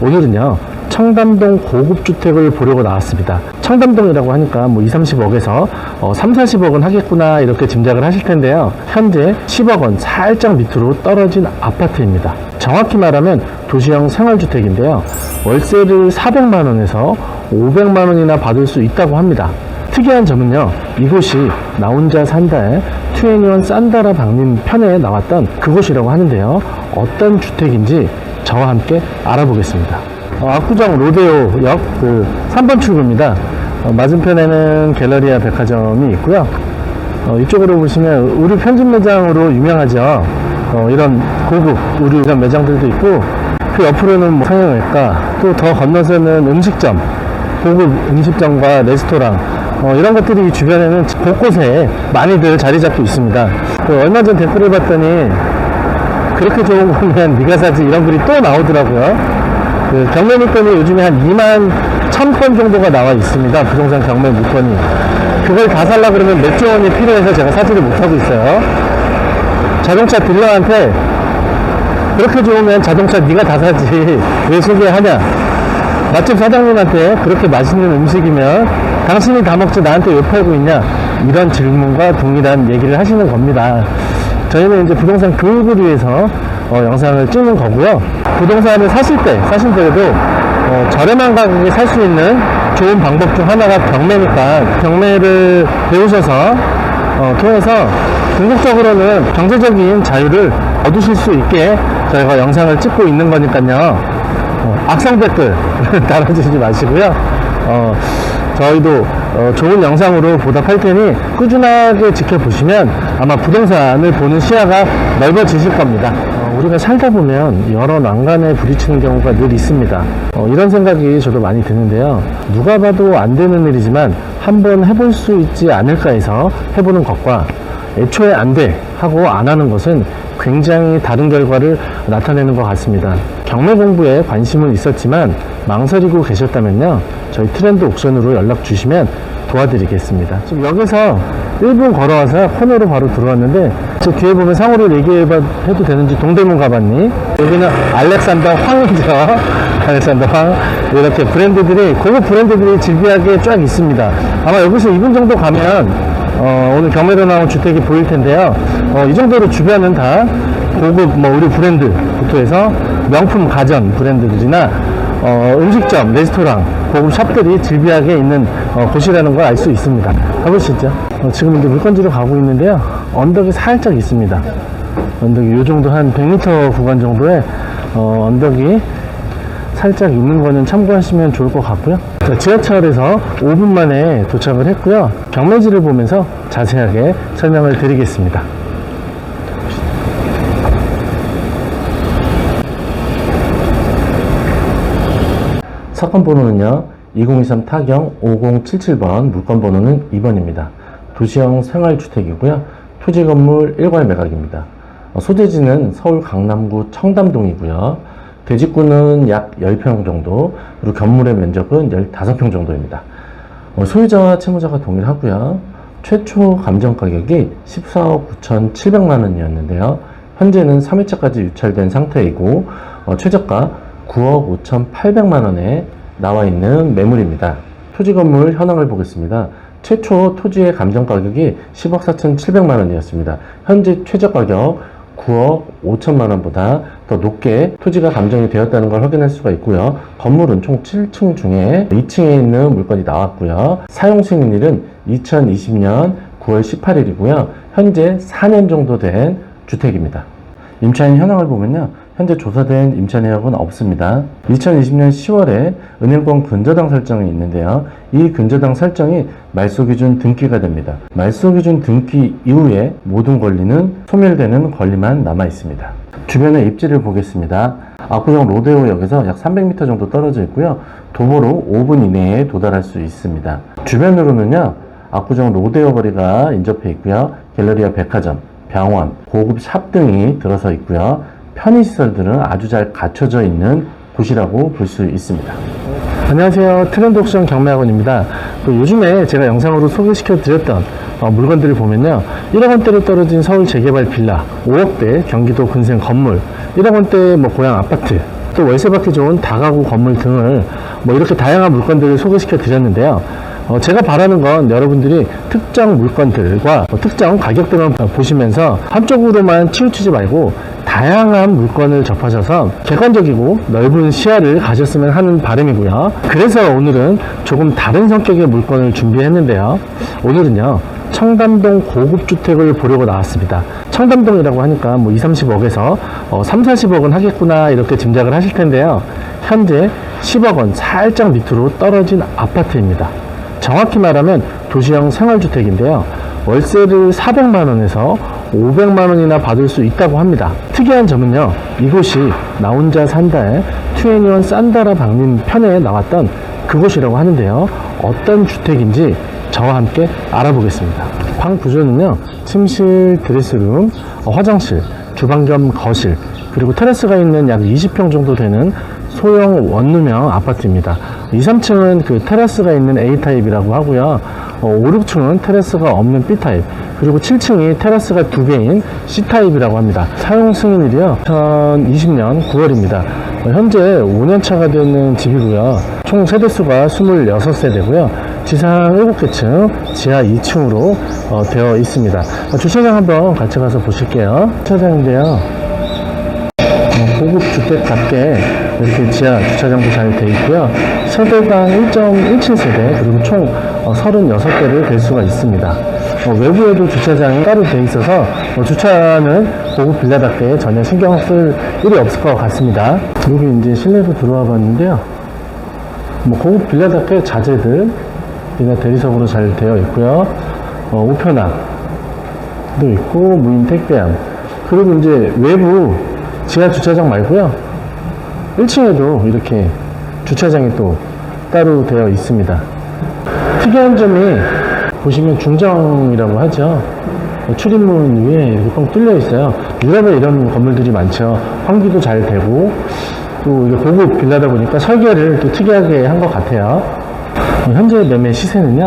오늘은요 청담동 고급 주택을 보려고 나왔습니다. 청담동이라고 하니까 뭐 2, 30억에서 어, 3, 40억은 하겠구나 이렇게 짐작을 하실 텐데요. 현재 10억 원 살짝 밑으로 떨어진 아파트입니다. 정확히 말하면 도시형 생활주택인데요. 월세를 400만 원에서 500만 원이나 받을 수 있다고 합니다. 특이한 점은요, 이곳이 나 혼자 산다의 투애니원 산다라 방님 편에 나왔던 그곳이라고 하는데요. 어떤 주택인지 저와 함께 알아보겠습니다. 어, 압구정 로데오역 그 3번 출구입니다. 어, 맞은편에는 갤러리아 백화점이 있고요. 어, 이쪽으로 보시면 의류 편집 매장으로 유명하죠. 어, 이런 고급 이런 매장들도 있고 그 옆으로는 뭐 성형외과 또 더 건너서는 음식점 고급 음식점과 레스토랑 어, 이런 것들이 이 주변에는 곳곳에 많이들 자리 잡고 있습니다. 그 얼마 전 댓글을 봤더니 그렇게 좋은 거면 네가 사지 이런 글이 또 나오더라고요. 그 경매 물건이 요즘에 한 2만 1000건 정도가 나와 있습니다. 부동산 경매 물건이. 그걸 다 살라 그러면 몇조 원이 필요해서 제가 사지를 못하고 있어요. 자동차 딜러한테 그렇게 좋으면 자동차 네가 다 사지 왜 소개하냐 맛집 사장님한테 그렇게 맛있는 음식이면 당신이 다 먹지 나한테 왜 팔고 있냐 이런 질문과 동일한 얘기를 하시는 겁니다 저희는 이제 부동산 교육을 위해서 어, 영상을 찍는 거고요 부동산을 사실 때 사실 때에도 어, 저렴한 가격에 살 수 있는 좋은 방법 중 하나가 경매니까 경매를 배우셔서 어, 통해서 궁극적으로는 경제적인 자유를 얻으실 수 있게 저희가 영상을 찍고 있는 거니까요. 어, 악성 댓글 달아주시지 마시고요. 어, 저희도 어, 좋은 영상으로 보답할 테니 꾸준하게 지켜보시면 아마 부동산을 보는 시야가 넓어지실 겁니다. 어, 우리가 살다 보면 여러 난간에 부딪히는 경우가 늘 있습니다. 어, 이런 생각이 저도 많이 드는데요. 누가 봐도 안 되는 일이지만 한번 해볼 수 있지 않을까 해서 해보는 것과 애초에 안 돼 하고 안 하는 것은 굉장히 다른 결과를 나타내는 것 같습니다. 경매 공부에 관심은 있었지만 망설이고 계셨다면요. 저희 트렌드 옥션으로 연락 주시면 도와드리겠습니다. 지금 여기서 1분 걸어와서 코너로 바로 들어왔는데 저 뒤에 보면 상호를 얘기해도 되는지 동대문 가봤니? 여기는 알렉산더 황이죠. 알렉산더 황. 이렇게 브랜드들이 고급 브랜드들이 집비하게 쫙 있습니다. 아마 여기서 2분 정도 가면 어, 오늘 경매로 나온 주택이 보일 텐데요. 어, 이 정도로 주변은 다 고급 뭐 의류 브랜드부터 해서 명품 가전 브랜드들이나 어, 음식점, 레스토랑, 고급 샵들이 질비하게 있는 어, 곳이라는 걸 알 수 있습니다. 가보시죠. 어, 지금 이제 물건지로 가고 있는데요. 언덕이 살짝 있습니다. 언덕이 이 정도 한 100m 구간 정도의 어, 언덕이 살짝 있는 거는 참고하시면 좋을 것 같고요. 자, 지하철에서 5분 만에 도착을 했고요. 경매지를 보면서 자세하게 설명을 드리겠습니다. 사건 번호는요. 2023 타경 5077번, 물건 번호는 2번입니다. 도시형 생활주택이고요. 토지 건물 일괄 매각입니다. 어, 소재지는 서울 강남구 청담동이고요. 대지구는 약 10평 정도, 그리고 건물의 면적은 15평 정도입니다. 어, 소유자와 채무자가 동일하고요. 최초 감정 가격이 14억 9,700만 원이었는데요. 현재는 3회차까지 유찰된 상태이고 어, 최저가 9억 5,800만 원에 나와 있는 매물입니다. 토지 건물 현황을 보겠습니다. 최초 토지의 감정 가격이 10억 4,700만 원이었습니다. 현재 최저 가격 9억 5천만 원보다 더 높게 토지가 감정이 되었다는 걸 확인할 수가 있고요. 건물은 총 7층 중에 2층에 있는 물건이 나왔고요. 사용 승인일은 2020년 9월 18일이고요. 현재 4년 정도 된 주택입니다. 임차인 현황을 보면요. 현재 조사된 임차 내역은 없습니다. 2020년 10월에 은행권 근저당 설정이 있는데요. 이 근저당 설정이 말소기준 등기가 됩니다. 말소기준 등기 이후에 모든 권리는 소멸되는 권리만 남아 있습니다. 주변의 입지를 보겠습니다. 압구정 로데오역에서 약 300m 정도 떨어져 있고요. 도보로 5분 이내에 도달할 수 있습니다. 주변으로는요. 압구정 로데오 거리가 인접해 있고요. 갤러리아 백화점, 병원, 고급 샵 등이 들어서 있고요. 편의시설들은 아주 잘 갖춰져 있는 곳이라고 볼 수 있습니다. 안녕하세요. 트렌드 옥션 경매학원입니다. 그 요즘에 제가 영상으로 소개시켜 드렸던 어, 물건들을 보면요. 1억 원대로 떨어진 서울 재개발 빌라, 5억대 경기도 근생 건물, 1억 원대 뭐 고향 아파트, 또 월세 받기 좋은 다가구 건물 등을 뭐 이렇게 다양한 물건들을 소개시켜 드렸는데요. 어, 제가 바라는 건 여러분들이 특정 물건들과 뭐 특정 가격대만 보시면서 한쪽으로만 치우치지 말고 다양한 물건을 접하셔서 객관적이고 넓은 시야를 가졌으면 하는 바람이고요. 그래서 오늘은 조금 다른 성격의 물건을 준비했는데요. 오늘은요. 청담동 고급 주택을 보려고 나왔습니다. 청담동이라고 하니까 뭐 2, 30억에서 어, 3, 40억은 하겠구나 이렇게 짐작을 하실 텐데요. 현재 10억 원 살짝 밑으로 떨어진 아파트입니다. 정확히 말하면 도시형 생활주택인데요. 월세를 400만 원에서 500만 원이나 받을 수 있다고 합니다. 특이한 점은요. 이곳이 나 혼자 산다의 투애니원 산다라 방님 편에 나왔던 그곳이라고 하는데요. 어떤 주택인지 저와 함께 알아보겠습니다. 방 구조는요. 침실, 드레스룸, 어, 화장실, 주방 겸 거실, 그리고 테라스가 있는 약 20평 정도 되는 소형 원룸형 아파트입니다. 2, 3층은 그 테라스가 있는 A타입이라고 하고요. 어, 5, 6층은 테라스가 없는 B타입, 그리고 7층이 테라스가 두 개인 C타입이라고 합니다. 사용 승인일이요. 2020년 9월입니다. 현재 5년차가 되는 집이고요. 총 세대수가 26세대고요. 지상 7개층, 지하 2층으로 되어 있습니다. 어, 주차장 한번 같이 가서 보실게요. 주차장인데요. 어, 고급 주택답게 이렇게 지하 주차장도 잘 되어 있고요. 세대당 1.17 세대 그리고 총 36대를 댈 수가 있습니다. 어, 외부에도 주차장이 따로 되어 있어서 어, 주차는 고급 빌라답게 전혀 신경 쓸 일이 없을 것 같습니다. 여기 이제 실내로 들어와 봤는데요. 뭐 고급 빌라답게 자재들 이나 대리석으로 잘 되어 있고요. 어, 우편함도 있고 무인 택배함 그리고 이제 외부 지하 주차장 말고요. 1층에도 이렇게 주차장이 또 따로 되어 있습니다. 특이한 점이 보시면 중정이라고 하죠. 출입문 위에 이렇게 뻥 뚫려 있어요. 유럽에 이런 건물들이 많죠. 환기도 잘 되고 또 이게 고급 빌라다 보니까 설계를 또 특이하게 한 것 같아요. 어, 현재 매매 시세는요.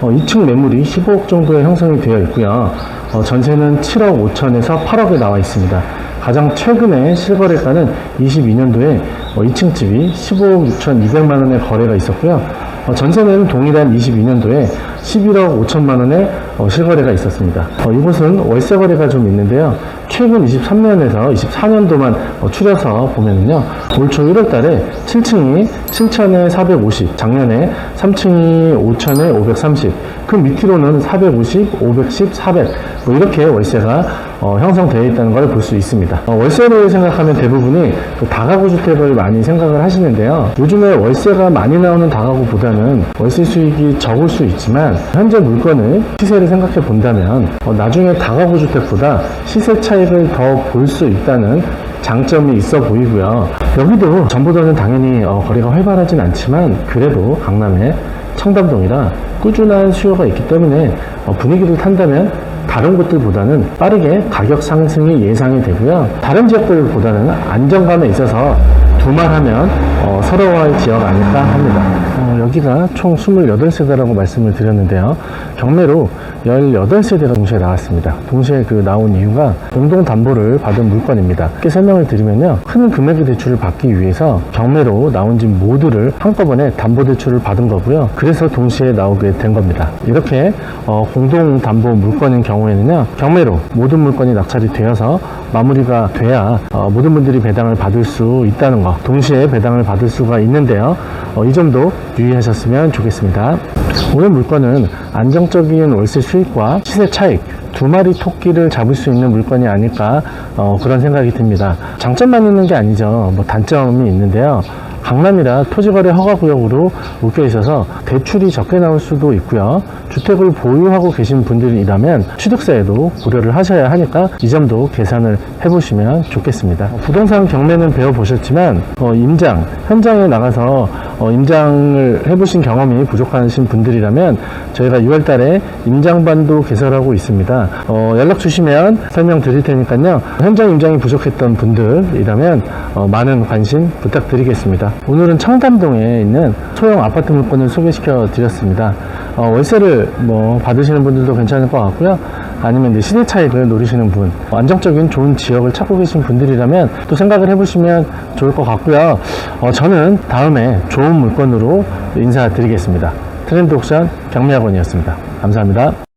어, 2층 매물이 15억 정도에 형성이 되어 있고요. 어, 전세는 7억 5천에서 8억에 나와 있습니다. 가장 최근에 실거래가는 22년도에 2층 집이 15억 6천 2백만 원의 거래가 있었고요. 어, 전세는 동일한 22년도에 11억 5천만 원의 어, 실거래가 있었습니다. 어, 이곳은 월세 거래가 좀 있는데요. 최근 23년에서 24년도만 어, 추려서 보면은요. 올 초 1월 달에 7층이 7천에 450, 작년에 3층이 5천에 530, 그 밑으로는 450, 510, 400, 뭐 이렇게 월세가 어, 형성되어 있다는 걸 볼 수 있습니다. 어, 월세를 생각하면 대부분이 그 다가구 주택을 많이 생각을 하시는데요. 요즘에 월세가 많이 나오는 다가구보다는 월세 수익이 적을 수 있지만 현재 물건의 시세를 생각해 본다면 어, 나중에 다가구 주택보다 시세 차익을 더 볼 수 있다는 장점이 있어 보이고요. 여기도 전보다는 당연히 어, 거래가 활발하진 않지만 그래도 강남에 청담동이라 꾸준한 수요가 있기 때문에 어, 분위기를 탄다면 다른 곳들보다는 빠르게 가격 상승이 예상이 되고요. 다른 지역들보다는 안정감에 있어서 두말하면 어, 서러워할 지역 아닐까 합니다. 어, 여기가 총 28세대라고 말씀을 드렸는데요. 경매로 18세대가 동시에 나왔습니다. 동시에 그 나온 이유가 공동 담보를 받은 물건입니다. 이렇게 설명을 드리면요. 큰 금액의 대출을 받기 위해서 경매로 나온 집 모두를 한꺼번에 담보 대출을 받은 거고요. 그래서 동시에 나오게 된 겁니다. 이렇게 어, 공동 담보 물건인 경우에는요. 경매로 모든 물건이 낙찰이 되어서 마무리가 돼야 어, 모든 분들이 배당을 받을 수 있다는 거 동시에 배당을 받을 수가 있는데요 어, 이 점도 유의 하셨으면 좋겠습니다. 오늘 물건은 안정적인 월세 수익과 시세 차익 두 마리 토끼를 잡을 수 있는 물건이 아닐까 어, 그런 생각이 듭니다. 장점만 있는 게 아니죠. 뭐 단점이 있는데요 강남이라 토지거래 허가구역으로 묶여 있어서 대출이 적게 나올 수도 있고요. 주택을 보유하고 계신 분들이라면 취득세에도 고려를 하셔야 하니까 이 점도 계산을 해보시면 좋겠습니다. 부동산 경매는 배워보셨지만 어, 임장, 현장에 나가서 어, 임장을 해보신 경험이 부족하신 분들이라면 저희가 6월달에 임장반도 개설하고 있습니다. 어, 연락 주시면 설명드릴 테니까요. 현장 임장이 부족했던 분들이라면 어, 많은 관심 부탁드리겠습니다. 오늘은 청담동에 있는 소형 아파트 물건을 소개시켜 드렸습니다. 어, 월세를 뭐 받으시는 분들도 괜찮을 것 같고요. 아니면 이제 시대 차익을 노리시는 분, 안정적인 좋은 지역을 찾고 계신 분들이라면 또 생각을 해보시면 좋을 것 같고요. 어, 저는 다음에 좋은 물건으로 인사드리겠습니다. 트렌드 옥션 경미학원이었습니다. 감사합니다.